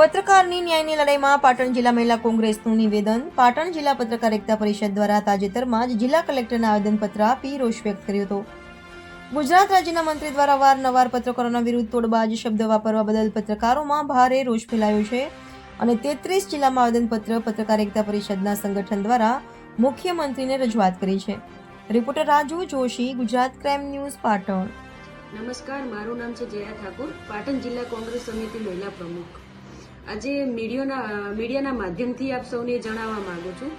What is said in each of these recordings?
પત્રકારની ન્યાયની લડાઈમાં પાટણ જિલ્લા મહિલા કોંગ્રેસનું નિવેદન. પાટણ જિલ્લા પત્રકાર એકતા પરિષદ દ્વારા તાજેતરમાં જ જિલ્લા કલેક્ટરને આવેદનપત્ર આપી રોષ વ્યક્ત કર્યો હતો. ગુજરાત રાજ્યના મંત્રી દ્વારા વારંવાર પત્રકારોના વિરુદ્ધ તોડબાજ શબ્દ વાપરવા બદલ પત્રકારોમાં ભારે રોષ ફેલાયો છે અને તેત્રીસ જિલ્લામાં આવેદનપત્ર પત્રકાર એકતા પરિષદના સંગઠન દ્વારા મુખ્યમંત્રીને રજૂઆત કરી છે. Reporter Raju Joshi, Gujarat crime news, Patan. નમસ્કાર, મારું નામ છે જયા ઠાકુર. પાટણ જિલ્લા કોંગ્રેસ સમિતિ મહિલા પ્રમુખ. આજે મીડિયોના, મીડિયાના માધ્યમથી આપ સૌને જણાવવા માંગુ છું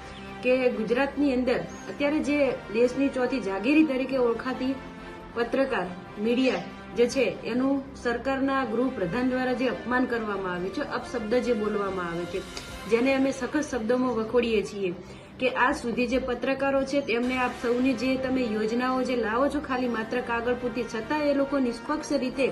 કે ગુજરાતની અંદર અત્યારે જે દેશની ચોથી જાગીરી તરીકે ઓળખાતી પત્રકાર, મીડિયા જે છે, એનું સરકારના ગૃહ પ્રધાન દ્વારા જે અપમાન કરવામાં આવ્યું છે, અપશબ્દ જે બોલવામાં આવે છે, જેને અમે સખત શબ્દોમાં વખોડીએ છીએ. કે આ સુધી જે પત્રકારો છે તેમને આપ સૌની જે તમે યોજનાઓ જે લાવો છો ખાલી માત્ર કાગળ પૂરતી છતાં એ લોકો નિષ્પક્ષ રીતે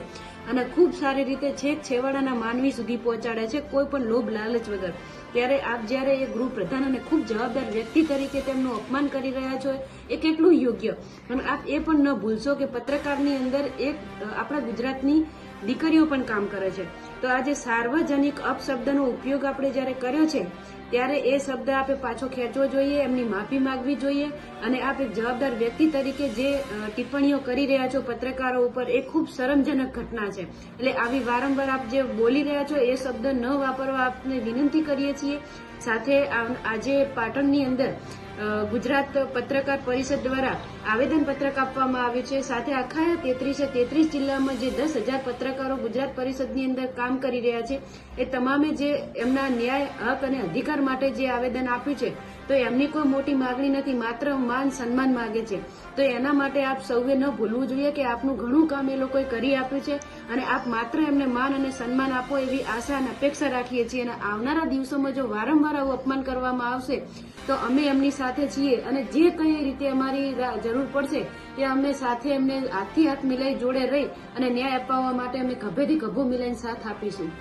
અને ખૂબ સારી રીતે છેક છેવાડાના માનવી સુધી પહોંચાડે છે, કોઈ પણ લોભ લાલચ વગર. ત્યારે આપ જ્યારે એ ગૃહ પ્રધાન અને ખૂબ જવાબદાર વ્યક્તિ તરીકે તેમનું અપમાન કરી રહ્યા છો, એ કેટલું યોગ્ય? અને આપ એ પણ ન ભૂલશો કે પત્રકારની અંદર એક આપણા ગુજરાતની દીકરીઓ પણ કામ કરે છે. તો આજે સાર્વજનિક અપશબ્દનો ઉપયોગ આપણે જ્યારે કર્યો છે ત્યારે એ શબ્દ આપે પાછો ખેંચવો જોઈએ, એમની માફી માંગવી જોઈએ અને આપ એક જવાબદાર વ્યક્તિ તરીકે જે ટિપ્પણીઓ કરી રહ્યા છો પત્રકારો ઉપર, એ ખૂબ શરમજનક ઘટના છે. એટલે આવી વારંવાર આપ જે બોલી રહ્યા છો, એ શબ્દ ન વાપરવા આપને વિનંતી કરીએ છીએ. સાથે આજે પાટણની અંદર ગુજરાત પત્રકાર પરિષદ દ્વારા આવેદન પત્રક આપવામાં આવ્યું છે. સાથે આખા તેત્રીસે તેત્રીસ જિલ્લામાં જે દસ હજાર પત્રકારો ગુજરાત પરિષદની અંદર કામ કરી રહ્યા છે, એ તમામે જે એમના ન્યાય, હક અને અધિકાર માટે જે આવેદન આપ્યું છે, તો એમની કોઈ મોટી માગણી નથી, માત્ર માન સન્માન માગે છે. તો એના માટે આપ સૌએ ન ભૂલવું જોઈએ કે આપનું ઘણું કામ એ લોકોએ કરી આપ્યું છે અને આપ માત્ર એમને માન અને સન્માન આપો એવી આશા અને અપેક્ષા રાખીએ છીએ. અને આવનારા દિવસોમાં જો વારંવાર આવું અપમાન કરવામાં આવશે, તો અમે એમની સાથે છીએ અને જે કઈ રીતે અમારી જરૂર પડશે તે અમે સાથે એમને હાથથી હાથ મિલાઈ જોડે રહી અને ન્યાય અપાવવા માટે અમે ગભેથી ગભો મિલાઈને સાથ આપીશું.